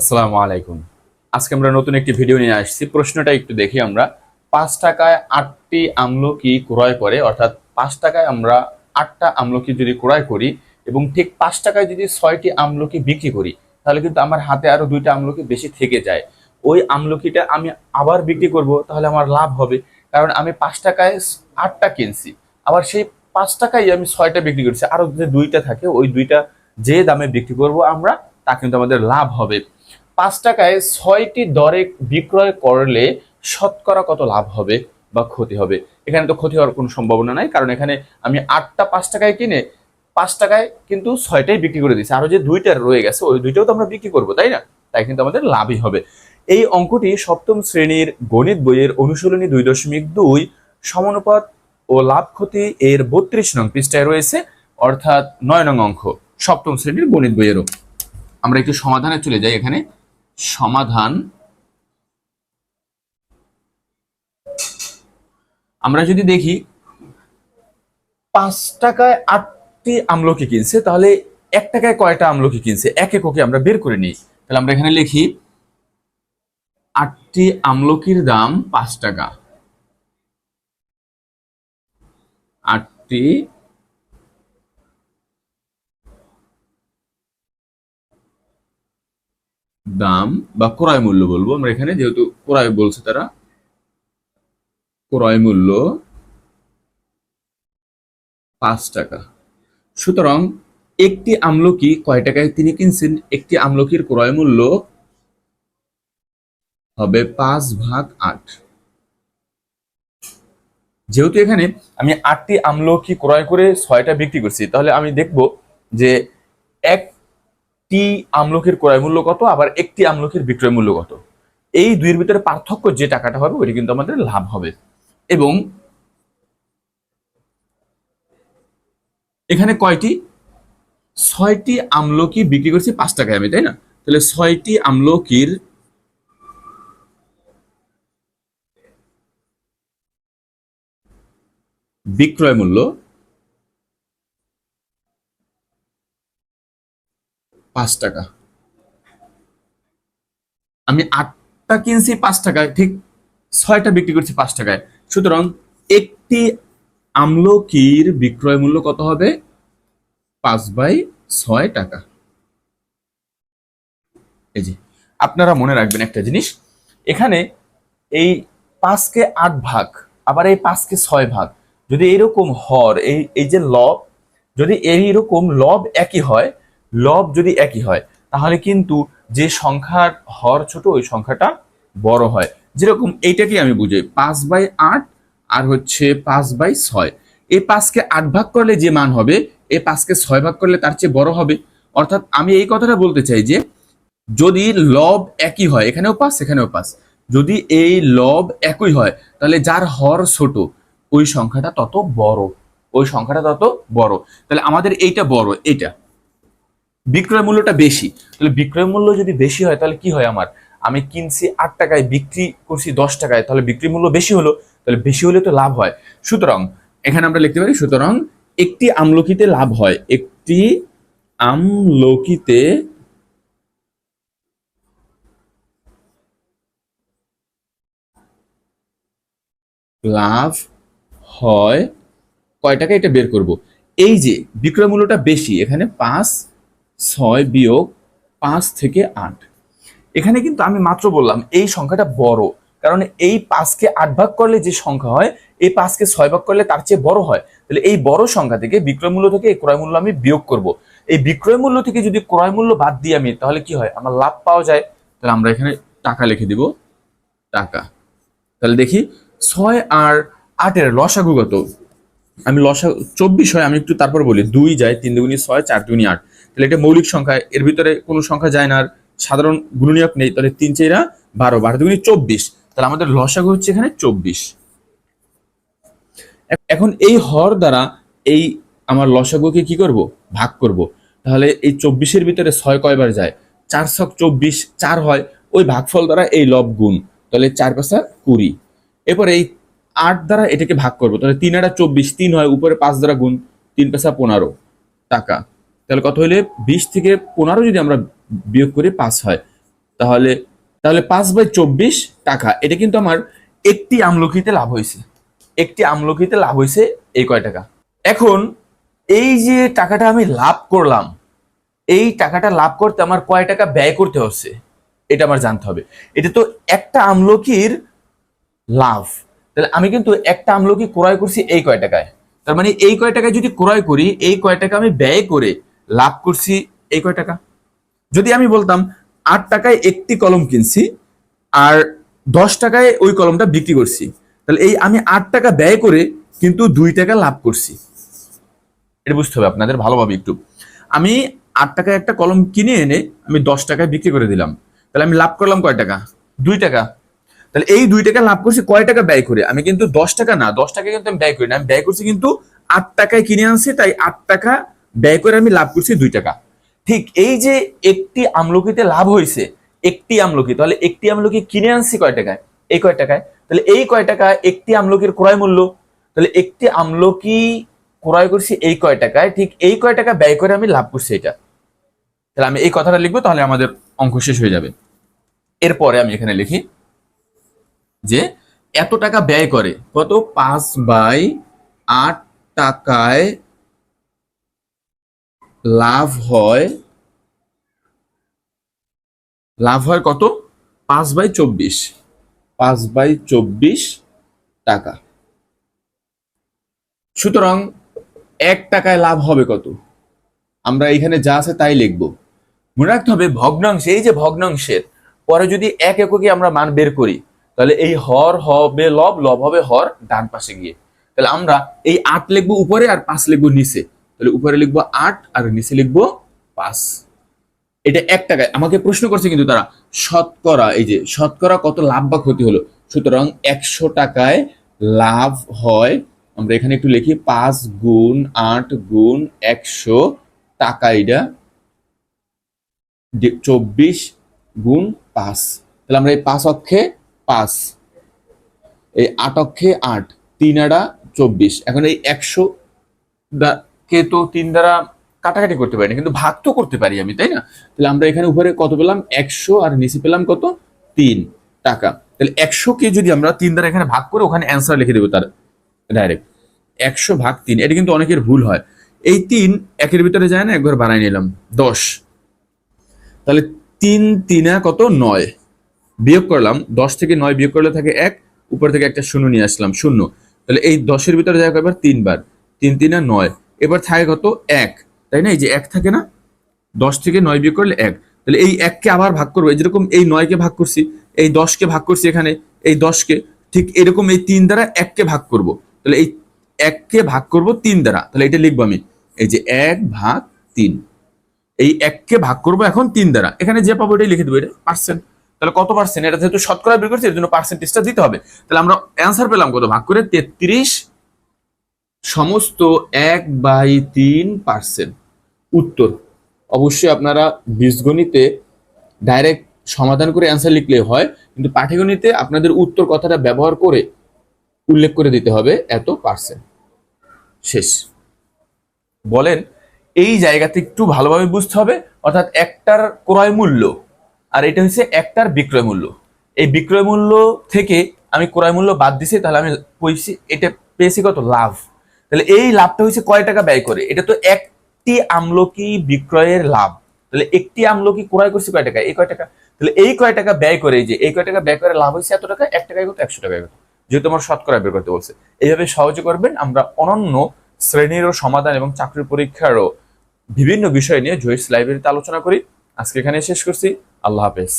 আসসালামু আলাইকুম। আজকে আমরা নতুন একটি ভিডিও নিয়ে আসছি। প্রশ্নটা একটু দেখি আমরা। পাঁচ টাকায় আটটি আমলকি ক্রয় করে? অর্থাৎ পাঁচ টাকায় আমরা আটটা আমলকি যদি ক্রয় করি এবং ঠিক পাঁচ টাকায় যদি ছয়টি আমলকি বিক্রি করি, তাহলে কিন্তু আমার হাতে আরও দুইটা আমলকি বেশি থেকে যায়। ওই আমলকিটা আমি আবার বিক্রি করব, তাহলে আমার লাভ হবে। কারণ আমি পাঁচ টাকায় আটটা কিনছি, আবার সেই পাঁচ টাকায় আমি ছয়টা বিক্রি করছি আরও যে দুইটা থাকে, ওই দুইটা যে দামে বিক্রি করব আমরা, তা কিন্তু আমাদের লাভ হবে। পাঁচ টাকায় ছয়টি দরে বিক্রয় করলে শতকরা কত লাভ হবে বা ক্ষতি হবে? এখানে তো ক্ষতি হওয়ার কোনো সম্ভাবনা নাই, কারণ এখানে আমি আটটা পাঁচ টাকায় কিনে পাঁচ টাকায় কিন্তু ছয়টাই বিক্রি করে দিচ্ছি আরও যে দুইটা রয়ে গেছে, ওই দুইটাও তো আমরা বিক্রি করব, তাই না? তাই কিন্তু আমাদের লাভই হবে। এই অঙ্কটি সপ্তম শ্রেণির গণিত বইয়ের অনুশীলনী দুই দশমিক দুই, সমানুপাত ও লাভ ক্ষতি এর বত্রিশ নং পৃষ্ঠায় রয়েছে, অর্থাৎ নয় নং অঙ্ক সপ্তম শ্রেণির গণিত বইয়েরও। আমরা একটু সমাধানে চলে যাই এখানে। সমাধান। আমরা যদি দেখি, পাঁচ টাকায় আটটি আমলকি কিনছে, তাহলে এক টাকায় কয়টা আমলকি কিনছে? এক এককে আমরা বের করে নিই। তাহলে আমরা এখানে লিখি, আটটি আমলকির দাম পাঁচ টাকা। আটটি দাম বা ক্রয় মূল্য বলব। আমরা এখানে যেহেতু ক্রয় বলছে তারা, ক্রয় মূল্য পাঁচ টাকা। সুতরাং একটি আমলকি কয় টাকায় তিনি কিনছেন? একটি আমলকির ক্রয় মূল্য হবে পাঁচ ভাগ আট। যেহেতু এখানে আমি আটটি আমলকি ক্রয় করে ছয়টা বিক্রি করছি, তাহলে আমি দেখব যে একটি আমলকির ক্রয় মূল্য কত? আবার একটি আমলকির বিক্রয় মূল্য কত? এই দুইয়ের ভিতরে পার্থক্য যে টাকাটা হবে, ওইটা কিন্তু আমাদের লাভ হবে। এবং এখানে কয়টি? ছয়টি আমলকি বিক্রি করছি পাঁচ টাকায় আমি, তাই না? তাহলে ছয়টি আমলকির বিক্রয় মূল্য পাঁচ টাকা। আমি আটটা কিনছি পাঁচ টাকায়, ঠিক ছয়টা বিক্রি করছি পাঁচ টাকায়। সুতরাং একটি আমলকির বিক্রয় মূল্য কত হবে? পাঁচ বাই ছয় টাকা। এই যে, আপনারা মনে রাখবেন একটা জিনিস, এখানে এই পাঁচকে আট ভাগ, আবার এই পাঁচকে ছয় ভাগ, যদি এরকম হর, এই এই যে লব, যদি এইরকম লব একই হয় লব যদি একই হয়, তাহলে কিন্তু যে সংখ্যার হর ছোট, ওই সংখ্যাটা বড় হয়। যেরকম এইটাকে আমি বুঝাই, পাঁচ বাই আট আর হচ্ছে পাঁচ বাই ছয়। এই পাঁচকে আট ভাগ করলে যে মান হবে এই পাঁচকে ছয় ভাগ করলে তার চেয়ে বড় হবে। অর্থাৎ আমি এই কথাটা বলতে চাই যে, যদি লব একই হয়, এখানেও পাঁচ এখানেও পাঁচ, যদি এই লব একই হয়, তাহলে যার হর ছোট, ওই সংখ্যাটা তত বড়, ওই সংখ্যাটা তত বড়। তাহলে আমাদের এইটা বড় এটা বিক্রয় মূল্যটা বেশি। তাহলে বিক্রয় মূল্য যদি বেশি হয়, তাহলে কি হয় আমার? আমি কিনছি আট টাকায়, বিক্রি করছি দশ টাকায়, তাহলে বিক্রি মূল্য বেশি হলো, তাহলে বেশি হলে তো লাভ হয়। সুতরাং, এখানে আমরা লিখতে পারি, সুতরাং একটি আমলকিতে লাভ হয়। একটি আমলকিতে লাভ হয়, কয় টাকা এটা বের করব? এই যে, বিক্রয় মূল্যটা বেশি, এখানে পাঁচ ছয় বিয়োগ পাঁচ থেকে আট। এখানে কিন্তু আমি মাত্র বললাম, এই সংখ্যাটা বড়। কারণ এই পাঁচকে আট ভাগ করলে যে সংখ্যা হয়, এই পাঁচকে ছয় ভাগ করলে তার চেয়ে বড় হয়। তাহলে এই বড় সংখ্যা থেকে বিক্রয় মূল্য থেকে এই ক্রয় মূল্য আমি বিয়োগ করব। এই বিক্রয় মূল্য থেকে যদি ক্রয় মূল্য বাদ দিই আমি, তাহলে কি হয়? আমার লাভ পাওয়া যায়। তাহলে আমরা এখানে টাকা লিখে দিব। টাকা। তাহলে দেখি, ছয় আর আটের লসাগু কত? আমি লসা, চব্বিশ হয়, আমি একটু তারপর বলি। দুই যায়, তিন দুগুনি ছয়, চার দুগুনি আট। তাহলে এটা মৌলিক সংখ্যা, এর ভিতরে কোনো সংখ্যা যায় না আর সাধারণ গুণনীয়ক নেই, তাহলে তিন চেরা বারো বারো দুগুনি চব্বিশ, তাহলে আমাদের লসাগু হচ্ছে এখানে চব্বিশ। এখন এই হর দ্বারা এই আমার লসাগুকে কি করব? ভাগ করব। তাহলে এই চব্বিশের ভিতরে ছয় কয়বার যায়? চার ছক চব্বিশ, চার হয়, ওই ভাগফল দ্বারা এই লব গুণ, তাহলে চার পাঁচা কুড়ি। এরপর এই আট দ্বারা এটাকে ভাগ করব, তাহলে তিন আটা চব্বিশ, তিন হয় উপরে পাঁচ দ্বারা গুণ, তিন পেশা পনেরো টাকা। তাহলে কত হইলে? বিশ থেকে পনেরো যদি আমরা বিয়োগ করি পাঁচ হয়। তাহলে তাহলে পাঁচ বাই চব্বিশ টাকা। এটা কিন্তু আমার একটি আমলকিতে লাভ হয়েছে একটি আমলকিতে লাভ হয়েছে এই কয় টাকা। এখন, এই যে টাকাটা আমি লাভ করলাম, এই টাকাটা লাভ করতে আমার কয় টাকা ব্যয় করতে হচ্ছে? এটা আমার জানতে হবে। এটা তো একটা আমলকির লাভ। তাহলে আমি কিন্তু একটা আমলকি ক্রয় করছি এই কয় টাকায়। তার মানে এই কয় টাকায় যদি ক্রয় করি, এই কয় টাকা আমি ব্যয় করে লাভ করছি, এই কয় টাকা? যদি আমি বলতাম আট টাকায় একটি কলম কিনছি আর দশ টাকায় ওই কলমটা বিক্রি করছি, তাহলে এই আমি আট টাকা ব্যয় করে কিন্তু দুই টাকা লাভ করছি। এটা বুঝতে হবে, আপনাদের ভালোভাবে একটু। আমি আট টাকায় একটা কলম কিনে এনে আমি দশ টাকায় বিক্রি করে দিলাম, তাহলে আমি লাভ করলাম কয় টাকা? দুই টাকা। তাহলে এই দুই টাকা লাভ করছি কয় টাকা ব্যয় করে? আমি কিন্তু দশ টাকা না, দশ টাকা কিন্তু আমি ব্যয় করি না, আমি ব্যয় করছি কিন্তু আট টাকায় কিনে আনছি, তাই আট টাকা ব্যয় করে আমি লাভ করছি দুই টাকা। ঠিক এই যে একটি আমলকিতে লাভ হয়েছে একটি আমলকি, তাহলে একটি আমলকি কিনে আনছি কয় টাকায়? এই কয় টাকায়। তাহলে এই কয় টাকা একটি আমলকির ক্রয় মূল্য। তাহলে একটি আমলকি ক্রয় করছি এই কয় টাকায়, ঠিক এই কয় টাকা ব্যয় করে আমি লাভ করছি এটা। তাহলে আমি এই কথাটা লিখব, তাহলে আমাদের অঙ্ক শেষ হয়ে যাবে। এরপরে আমি এখানে লিখি যে, এত টাকা ব্যয় করে, কত? পাঁচ বাই আট টাকায় লাভ হয় লাভ হয় কত? পাঁচ বাই চব্বিশ। পাঁচ বাই চব্বিশ টাকা। সুতরাং এক টাকায় লাভ হবে কত? আমরা এখানে যা আছে তাই লিখব। মনে রাখতে হবে, ভগ্নাংশ, এই যে ভগ্নাংশের, পরে যদি এক এককে আমরা মান বের করি, তাহলে এই হর হবে লব লব হবে হর ডান পাশে গিয়ে। তাহলে আমরা এই আট লিখব উপরে আর পাঁচ লিখব নিচে। তাহলে উপরে লিখব আট আর নিচে লিখব পাঁচ। এটা এক টাকায়। আমাকে প্রশ্ন করছে কিন্তু তারা, শতকরা, এই যে শতকরা কত লাভ বা ক্ষতি হলো? সুতরাং একশো টাকায় লাভ হয়, আমরা এখানে একটু লিখি, পাঁচ গুণ আট গুণ একশো টাকা এটা চব্বিশ গুণ পাঁচ। তাহলে আমরা এই পাঁচ অক্ষে পাঁচ, এই আট অক্ষে আট, তিন আড়া চব্বিশ। এখন এই একশো কে তো তিন দ্বারা কাটাকাটি করতে পারি না কিন্তু ভাগ তো করতে পারি আমি, তাই না? তাহলে আমরা এখানে উপরে কত পেলাম? একশো, আর নিচে পেলাম কত? তিন টাকা। তাহলে একশো কে যদি আমরা তিন দ্বারা এখানে ভাগ করে ওখানে অ্যান্সার লিখে দেবো তার ডাইরেক্ট একশো ভাগ তিন, এটা কিন্তু অনেকের ভুল হয়। এই তিন একের ভিতরে যায় না, একবার বানাই নিলাম। দশ। তাহলে তিন তিনা কত? নয়। বিয়োগ করলাম, দশ থেকে নয় বিয়োগ করলে থাকে এক, উপর থেকে একটা শূন্য নিয়ে আসলাম, শূন্য। তাহলে এই দশের ভিতরে যায় একবার তিনবার। তিন তিনা নয়। এবার থাকে কত? এক। তাই না? এই যে এক থাকে না? দশ থেকে নয় বিয়োগ করলে এক। তাহলে এই এককে আবার ভাগ করব। যেরকম এই নয়কে ভাগ করছি, এই দশকে ভাগ করছি এখানে, এই দশকে ঠিক এরকম এই তিন দ্বারা এককে ভাগ করব। তাহলে এই এককে ভাগ করব তিন দ্বারা। তাহলে এটা লিখব আমি। এই যে এক ভাগ তিন। এই এককে ভাগ করব এখন তিন দ্বারা। এখানে যে পাবো এটাই লিখে দেবো, এটা পার্সেন্ট তাহলে কত পার্সেন্ট এটা যেহেতু শতকরা বের করছি, এর জন্য পার্সেন্টেজটা দিতে হবে। তাহলে আমরা অ্যান্সার পেলাম কত? ভাগ করে তেত্রিশ সমস্ত এক বাই তিন পার্সেন্ট। উত্তর। অবশ্যই আপনারা বীজগণিতে ডাইরেক্ট সমাধান করে অ্যান্সার লিখলে হয়, কিন্তু পাটিগণিতে আপনাদের উত্তর কথাটা ব্যবহার করে উল্লেখ করে দিতে হবে এত পার্সেন্ট। শেষ। বলেন, এই জায়গাতে একটু ভালোভাবে বুঝতে হবে, অর্থাৎ একটার ক্রয় মূল্য আর এটা হচ্ছে একটার বিক্রয় মূল্য। এই বিক্রয় মূল্য থেকে আমি ক্রয় মূল্য বাদ দিছি, তাহলে আমি পেয়েছি এটা পেয়েছি কত? লাভ। তাহলে এই লাভটা হচ্ছে কয় টাকা ব্যয় করে? এটা তো একটি আমলকি বিক্রয়ের লাভ। তাহলে একটি আমলকি ক্রয় করছি কয় টাকা? এই কয় টাকা। তাহলে এই কয় টাকা ব্যয় করে যে এই কয় টাকা ব্যয় করে লাভ হয়েছে এত টাকা, এক টাকায় কত? একশো টাকায় কত? যেহেতু আমার শতকরা বের করতে বলছে। এইভাবে সহজে করবেন, আমরা অনন্য শ্রেণীরও সমাধান এবং চাকরির পরীক্ষারও বিভিন্ন বিষয় নিয়ে জয়স লাইব্রেরিতে আলোচনা করি। আজকে এখানে শেষ করছি। আল্লাহ হাফেজ।